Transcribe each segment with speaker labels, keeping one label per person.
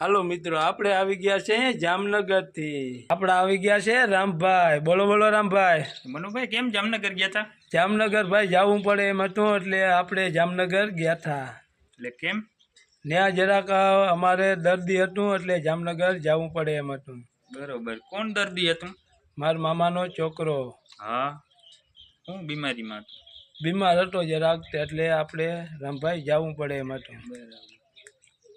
Speaker 1: હાલો મિત્રો આપણે આવી ગયા છે જામનગરથી આપણે આવી ગયા છે રામભાઈ. બોલો બોલો રામભાઈ.
Speaker 2: મનુભાઈ કેમ જામનગર ગયા હતા
Speaker 1: જામનગર ભાઈ જવું પડે એમ હતું એટલે આપણે જામનગર ગયા હતા
Speaker 2: એટલે કેમ?
Speaker 1: ત્યાં જરાક અમારે દર્દી હતું એટલે જામનગર જવું પડે એમ હતું.
Speaker 2: બરોબર. કોણ દર્દી હતું?
Speaker 1: મારા મામાનો છોકરો.
Speaker 2: હા. હું બીમારીમાં હતો.
Speaker 1: બીમાર હતો જરાક એટલે આપણે રામભાઈ જવું પડે એમ હતું.
Speaker 2: બરાબર.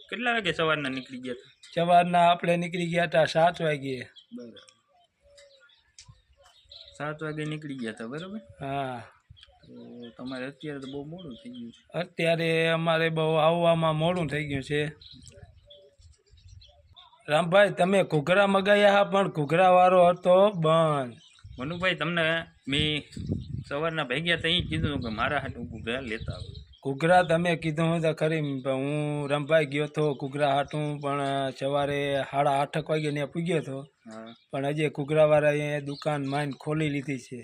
Speaker 2: કેટલા વાગે સવારના નીકળી ગયા હતા?
Speaker 1: સવારના આપણે નીકળી ગયા હતા સાત વાગે.
Speaker 2: બરાબર. સાત વાગે નીકળી ગયા હતા બરાબર?
Speaker 1: હા.
Speaker 2: તમારે અત્યારે તો બહુ મોડું થઈ ગયું છે.
Speaker 1: અત્યારે અમારે બહુ આવવામાં મોડું થઈ ગયું છે. રામભાઈ તમે ઘૂઘરા મગાવ્યા હા પણ ઘૂઘરા વાળો હતો બંધ.
Speaker 2: મનુભાઈ તમને મેં સવારના ભાગ્યા ત્યાં કીધું કે મારા હાટું ઘૂઘરા લેતા આવો.
Speaker 1: ઘૂઘરા તમે કીધું હતું ખરી પણ હું રંભાઈ ગયો હતો ઘૂઘરા હાટું પણ સવારે સાડા આઠક વાગે ત્યાં પૂગ્યો હતો પણ હજી ઘૂઘરાવાળાએ દુકાન માઇન ખોલી લીધી છે.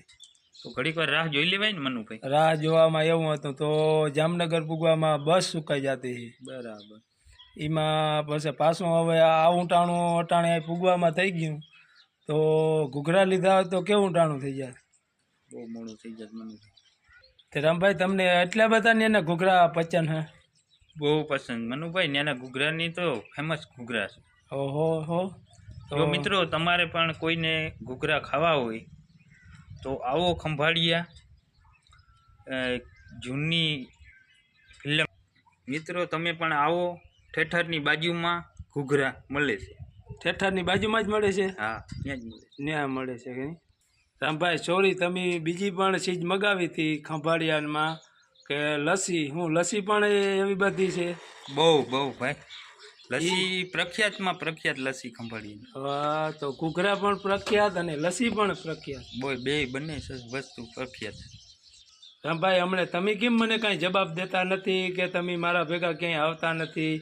Speaker 2: તો ઘડીક વાર રાહ જોઈ લેવાય ને મનુભાઈ.
Speaker 1: રાહ જોવામાં એવું હતું તો જામનગર પૂગવામાં બસ સુકાઈ જતી
Speaker 2: બરાબર.
Speaker 1: એમાં પછી પાછું હવે આવું ટાણું અટાણે પૂગવામાં થઈ ગયું. તો ઘૂઘરા લીધા હોય તો કેવું ટાણું થઈ જાય?
Speaker 2: બહુ મોડું થઈ જાય મનુભાઈ.
Speaker 1: તે રામભાઈ તમને એટલા બધા નેના ઘૂઘરા પચન હે?
Speaker 2: બહુ પસંદ. મનુભાઈ નેના ઘૂઘરાની તો ફેમસ ઘૂઘરા છે.
Speaker 1: ઓહો હો. તો
Speaker 2: મિત્રો તમારે પણ કોઈને ઘૂઘરા ખાવા હોય તો આવો ખંભાળિયા જૂની ફિલ્મ મિત્રો તમે પણ આવો. ઠેઠરની બાજુમાં ઘૂઘરા મળે છે.
Speaker 1: ઠેઠરની બાજુમાં જ મળે છે?
Speaker 2: હા ત્યાં જ મળે
Speaker 1: ત્યાં મળે છે કે? રામભાઈ સોરી તમે બીજી પણ ચીજ મગાવી હતી ખંભાળિયામાં કે લસ્સી? હું લસ્સી પણ એવી બધી છે.
Speaker 2: બહુ બહુ ભાઈ. લસ્સી પ્રખ્યાતમાં પ્રખ્યાત લસ્સી ખંભાળી
Speaker 1: હા તો ઘૂઘરા પણ પ્રખ્યાત અને લસ્સી પણ પ્રખ્યાત.
Speaker 2: બોય બે બંને વસ્તુ પ્રખ્યાત.
Speaker 1: રામભાઈ હમણાં તમે કેમ મને કાંઈ જવાબ દેતા નથી કે તમે મારા ભેગા ક્યાંય આવતા નથી?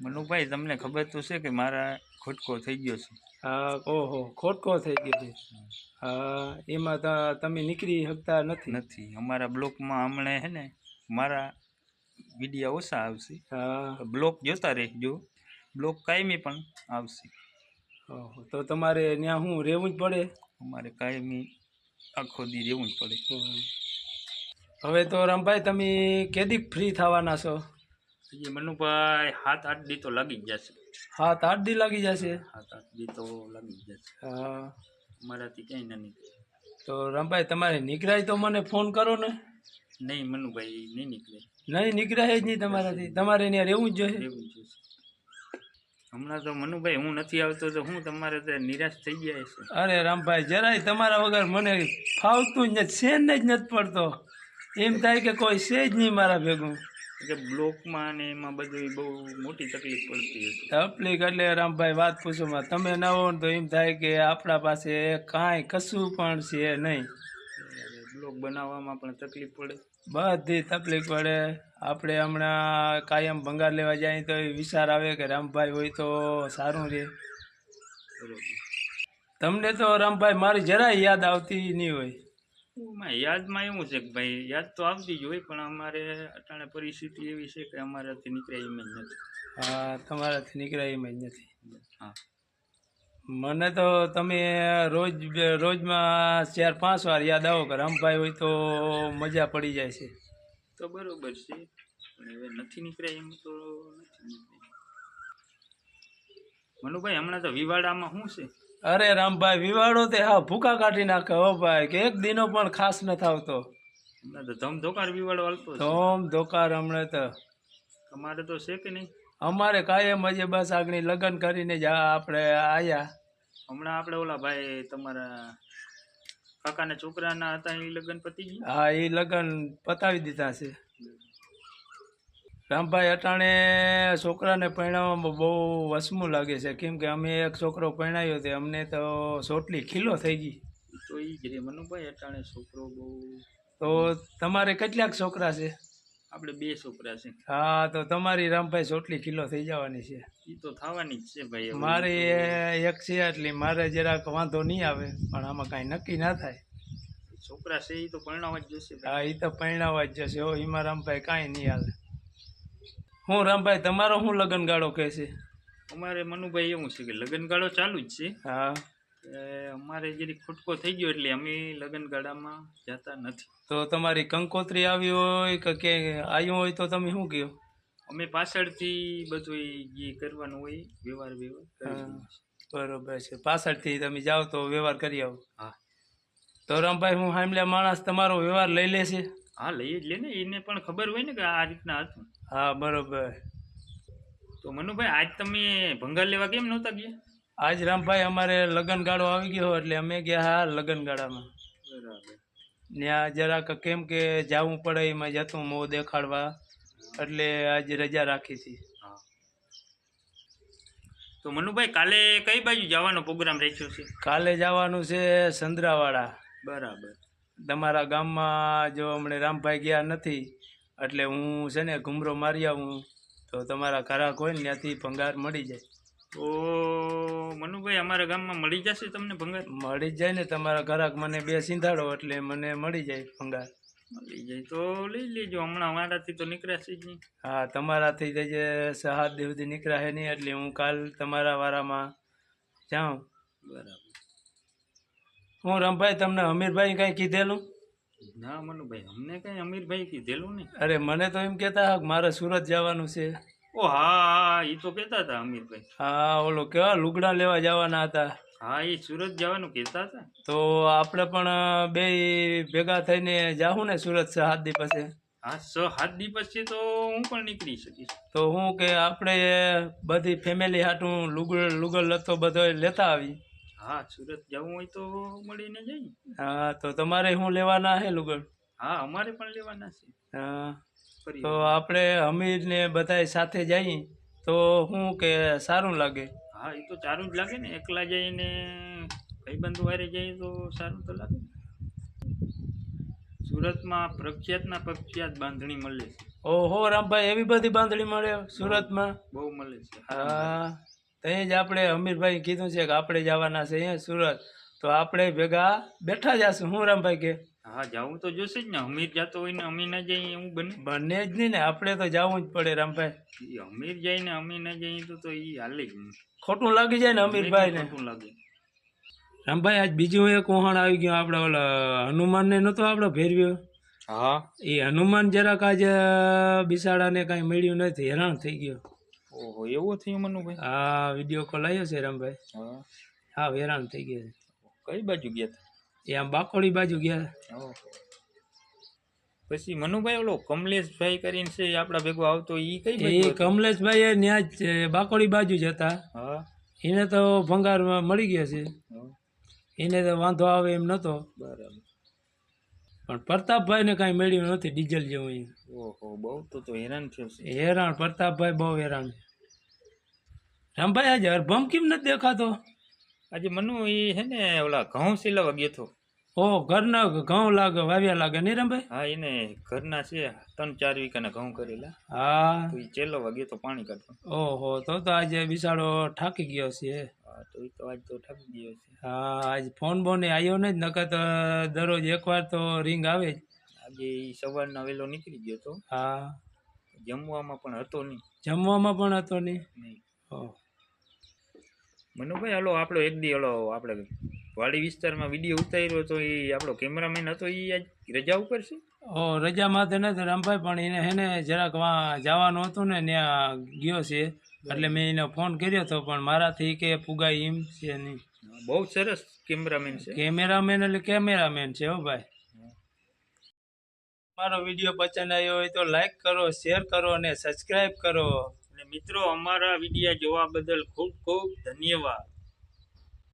Speaker 2: મનુભાઈ તમને ખબર તો છે કે મારા ખોટકો થઈ ગયો છે.
Speaker 1: હા ઓહો ખોટકો થઈ ગયો છે. હા એમાં ત- તમે નીકળી શકતા નથી.
Speaker 2: નથી. અમારા બ્લોકમાં હમણાં હે ને મારા વિડીયા ઓછા આવશે.
Speaker 1: હા.
Speaker 2: બ્લોક જોતા રહેજો. બ્લોક કાયમી પણ આવશે.
Speaker 1: ઓહો તો તમારે ત્યાં હું રહેવું જ પડે?
Speaker 2: અમારે કાયમી આખો દી રહેવું જ પડે.
Speaker 1: હવે તો રામભાઈ તમે કેદી ફ્રી થવાના છો?
Speaker 2: મનુભાઈ હાથ આઠ દી તો લાગી જ જશે.
Speaker 1: હાથ આઠ દી લાગી જશે?
Speaker 2: હાથ આઠ દી તો લાગી જશે.
Speaker 1: હા.
Speaker 2: મારાથી ક્યાંય ના નીકળે.
Speaker 1: તો રામભાઈ તમારે નીકળાય તો મને ફોન કરો ને.
Speaker 2: નહીં મનુભાઈ નહીં નીકળે.
Speaker 1: નહીં નીકળાય જ નહીં તમારાથી. તમારે ત્યાં રહેવું જ જોઈએ
Speaker 2: રહેવું જ જોશે. હમણાં તો મનુભાઈ હું નથી આવતો તો હું તમારે તો નિરાશ થઈ જાય છે
Speaker 1: અરે રામભાઈ જરાય તમારા વગર મને ફાવતું જ નથી સેન જ નથી પડતો. એમ થાય કે કોઈ છે જ નહીં મારા ભેગું.
Speaker 2: કે બ્લોકમાં ને એમાં બધું બહુ મોટી તકલીફ પડતી હતી
Speaker 1: તકલીફ એટલે રામભાઈ વાત પૂછોમાં તમે ન હો તો એમ થાય કે આપણા પાસે કાંઈ કશું પણ છે નહીં.
Speaker 2: બ્લોક બનાવવામાં પણ તકલીફ પડે.
Speaker 1: બધી તકલીફ પડે. આપણે હમણાં કાયમ ભંગાર લેવા જાય તો એ વિચાર આવે કે રામભાઈ હોય તો સારું રહે તમને તો રામભાઈ મારી જરાય યાદ આવતી નહીં હોય.
Speaker 2: યાદમાં એવું છે કે ભાઈ યાદ તો આવતી જ હોય પણ અમારે અટાણે પરિસ્થિતિ એવી છે કે અમારાથી નીકળે એમ જ નથી.
Speaker 1: હા તમારાથી નીકળાય એમ જ નથી.
Speaker 2: હા.
Speaker 1: મને તો તમે રોજ રોજમાં ચાર પાંચ વાર યાદ આવો કે રામભાઈ હોય તો મજા પડી જાય છે.
Speaker 2: તો બરોબર છે પણ હવે નથી નીકળ્યા એમ તો નથી મનુભાઈ હમણાં તો વિવાડામાં શું છે?
Speaker 1: અરે રામભાઈ વિવાડો તે હા ભૂકા કાઢી નાખે હો ભાઈ કે એક દિનો પણ ખાસ નથી આવતો.
Speaker 2: ધમ ધોકાર વિવાડો હાલતો
Speaker 1: ધમ ધોકાર હમણાં તો.
Speaker 2: અમારે તો છે કે નહીં?
Speaker 1: અમારે કાયમ હજે બસ આગળ લગ્ન કરીને જ આપણે આયા.
Speaker 2: હમણાં આપણે ઓલા ભાઈ તમારા કાકાના છોકરાના હતા એ લગ્ન પતી ગયા
Speaker 1: હા એ લગ્ન પતાવી દીધા છે. રામભાઈ અટાણે છોકરાને પરણાવવામાં બહુ વસમું લાગે છે. કેમ કે અમે એક છોકરો પરણાવ્યો તે અમને તો સોટલી ખીલો થઈ ગઈ.
Speaker 2: તો એ જ રે મનુભાઈ અટાણે છોકરો બહુ.
Speaker 1: તો તમારે કેટલાક છોકરા છે?
Speaker 2: આપણે બે છોકરા છે.
Speaker 1: હા તો તમારી રામભાઈ સોટલી કિલો થઈ જવાની છે.
Speaker 2: એ તો થવાની જ છે ભાઈ
Speaker 1: મારે એક છે એટલી મારે જરાક વાંધો નહીં આવે પણ આમાં કાંઈ નક્કી ના થાય.
Speaker 2: છોકરા છે એ તો પરણાવવા જ જશે
Speaker 1: હા એ તો પરણાવવા જ જશે. હો એમાં રામભાઈ કાંઈ નહીં હાલે. હું રામભાઈ તમારો શું લગ્ન ગાળો કહે છે?
Speaker 2: અમારે મનુભાઈ એવું છે કે લગ્નગાળો ચાલુ જ છે.
Speaker 1: હા.
Speaker 2: એ અમારે જરી ખુટકો થઈ ગયો એટલે અમે લગ્નગાળામાં જતા નથી.
Speaker 1: તો તમારી કંકોત્રી આવી હોય કે કે આવ્યું હોય તો તમે શું કહો?
Speaker 2: અમે પાછળથી બધું જે કરવાનું હોય વ્યવહાર વ્યવહાર.
Speaker 1: બરોબર છે. પાછળથી તમે જાઓ તો વ્યવહાર કરી આવો.
Speaker 2: હા.
Speaker 1: તો રામભાઈ હું હામલ્યા માણસ તમારો વ્યવહાર લઈ લેશે
Speaker 2: હા લઈ જ લે ને. એને પણ ખબર હોય ને કે આ રીતના હતું.
Speaker 1: હા બરોબર.
Speaker 2: તો મનુભાઈ આજ તમે ભંગાર લેવા કેમ નહોતા ગયા?
Speaker 1: આજ રામભાઈ અમારે લગન ગાળો આવી ગયો એટલે અમે ગયા હા લગન ગાળામાં
Speaker 2: બરાબર
Speaker 1: ત્યાં જરાક કેમ કે જવું પડે એમાં જતું મોં દેખાડવા. એટલે આજ રજા રાખી હતી.
Speaker 2: તો મનુભાઈ કાલે કઈ બાજુ જવાનો પ્રોગ્રામ રાખ્યો છે?
Speaker 1: કાલે જવાનું છે સંદ્રાવાડા
Speaker 2: બરાબર.
Speaker 1: તમારા ગામમાં જો હમણાં રામભાઈ ગયા નથી એટલે હું છે ને ઘુમરો મારી આવું તો તમારા ઘરાક હોય ને ત્યાંથી ભંગાર મળી જાય.
Speaker 2: તો મનુભાઈ અમારા ગામમાં મળી જશે તમને ભંગાર?
Speaker 1: મળી જાય ને તમારા ઘરાક મને બે સિંધાડો એટલે મને મળી જાય ભંગાર.
Speaker 2: મળી જાય તો લઈ લેજો હમણાં મારાથી તો નીકળ્યાશે જ નહીં.
Speaker 1: હા તમારાથી તો જે સાત દિવસથી નીકળ્યા નહીં એટલે હું કાલ તમારા વારામાં જાઉં.
Speaker 2: બરાબર.
Speaker 1: હું રમભાઈ તમને અમીરભાઈ કાંઈ કીધેલું?
Speaker 2: ના મનુભાઈ અમને કઈ અમીરભાઈ કીધેલું ને
Speaker 1: અરે મને તો એમ કહેતા મારે સુરત જવાનું છે.
Speaker 2: ઓ હા હા એ તો કહેતા હતા અમીરભાઈ.
Speaker 1: હા ઓલો કેવા લુગડા લેવા જવાના હતા.
Speaker 2: હા એ સુરત જવાનું કહેતા હતા.
Speaker 1: તો આપણે પણ બે ભેગા થઈને જાઉં ને સુરત સાત દિવસે
Speaker 2: હા છ સાત દી પછી તો હું પણ નીકળી શકીશ.
Speaker 1: તો હું કે આપણે બધી ફેમિલી હાટું લુગડ લુગડ લતો બધો લેતા આવી.
Speaker 2: હા સુરત જવું હોય તો મળીને જઈએ.
Speaker 1: હા તો તમારે શું લેવાના છે લુગડ?
Speaker 2: હા અમારે પણ લેવાના છે.
Speaker 1: હા તો આપણે અમીર ને બધા સાથે જઈએ તો શું કે સારું લાગે?
Speaker 2: હા એ તો સારું જ લાગે ને. એકલા જઈને ભાઈબંધુ વારે જઈએ તો સારું તો લાગે સુરતમાં પ્રખ્યાતના પ્રખ્યાત બાંધણી મળે છે.
Speaker 1: ઓહો રામભાઈ એવી બધી બાંધણી મળે સુરતમાં?
Speaker 2: બહુ મળે છે.
Speaker 1: હા. ત્યાં જ આપણે અમીરભાઈ કીધું છે કે આપણે જવાના છે અહીંયા સુરત. તો આપણે ભેગા બેઠા જશું. હું રામભાઈ કે?
Speaker 2: હા જવું તો જોશે જ ને. અમીર જતો હોય ને અમી ના જઈએ એવું બને?
Speaker 1: બને જ નહીં ને. આપણે તો જવું જ પડે રામભાઈ.
Speaker 2: ઈ અમીર જાય ને અમી ના જઈએ તો તો એ હાલે જ
Speaker 1: ખોટું લાગી જાય ને અમીરભાઈ ને?
Speaker 2: ખોટું લાગે.
Speaker 1: રામભાઈ આજ બીજું એક વહાણ આવી ગયું. આપણે ઓલા હનુમાનને નહોતો આપણે ફેરવ્યો
Speaker 2: હા.
Speaker 1: એ હનુમાન જરાક આજે બિસાડાને કાંઈ મળ્યું નથી. હેરાન થઈ ગયો.
Speaker 2: ઓહો એવું થયું મનુભાઈ
Speaker 1: આ વીડિયો કોલ આવ્યો છે રામભાઈ.
Speaker 2: હા.
Speaker 1: હા હેરાન થઈ ગયા
Speaker 2: કઈ બાજુ ગયા
Speaker 1: હતા? એ આમ બાકોડી બાજુ ગયા.
Speaker 2: પછી મનુભાઈ ઓલો કમલેશભાઈ કરીને છે આપણા ભેગો આવતો એ કઈ
Speaker 1: એ? કમલેશભાઈ ત્યાં જ છે, બાકોડી બાજુ જ હતા.
Speaker 2: હા.
Speaker 1: એને તો ભંગાર મળી ગયા છે.
Speaker 2: હા,
Speaker 1: એને તો વાંધો આવે એમ નહોતો
Speaker 2: બરાબર.
Speaker 1: પણ પ્રતાપભાઈને કાંઈ મળ્યું નથી ડીઝલ જેવું.
Speaker 2: ઓહો બહુ તો તો હેરાન થયો છે.
Speaker 1: હેરાન પ્રતાપભાઈ બહુ હેરાન છે. રામભાઈ આજે હરભમ કેમ નથી દેખાતો?
Speaker 2: આજે મનુ એ હે ને ઓલા ઘઉં સિલાવા ગયો હતો
Speaker 1: ઓ ઘરના ઘઉં લાગે વાવ્યા લાગે નહીં રામભાઈ?
Speaker 2: હા એને ઘરના છે ત્રણ ચાર વીઘાના ઘઉં કરેલા.
Speaker 1: હા.
Speaker 2: તો એ ચેલો ગયો તો પાણી કાઢવા.
Speaker 1: ઓહો તો તો આજે બિસાડો થાકી ગયો છે
Speaker 2: હા? તો એ તો આજ તો ઠાકી ગયો છે.
Speaker 1: હા આજ ફોન બોન આવ્યો ને જ નકર તો દરરોજ એકવાર તો રિંગ આવે. જ
Speaker 2: આજે એ સવારના વેલો નીકળી ગયો તો.
Speaker 1: હા.
Speaker 2: જમવામાં પણ હતો નહીં.
Speaker 1: જમવામાં પણ હતો નહીં?
Speaker 2: નહીં.
Speaker 1: ઓહ.
Speaker 2: મનુભાઈ હલો આપણો એક દી હલો આપણે વાડી વિસ્તારમાં વીડિયો ઉતાર્યો તો એ આપણો કેમેરામેન હતો એ આજ રજા ઉપર છે?
Speaker 1: ઓ રજામાં તો નથી રામભાઈ પણ એને હેને જરાક વા જવાનું હતું ને ત્યાં ગયો છે. એટલે મેં એને ફોન કર્યો હતો પણ મારાથી કે ફુગાઈ એમ છે નહીં.
Speaker 2: બહુ સરસ કેમેરામેન છે.
Speaker 1: કેમેરામેન એટલે કેમેરામેન છે હો ભાઈ. મારો વીડિયો પસંદ આવ્યો હોય તો લાઈક કરો શેર કરો અને સબસ્ક્રાઈબ કરો.
Speaker 2: મિત્રો અમારા વિડીયા જોવા બદલ ખૂબ ખૂબ ધન્યવાદ.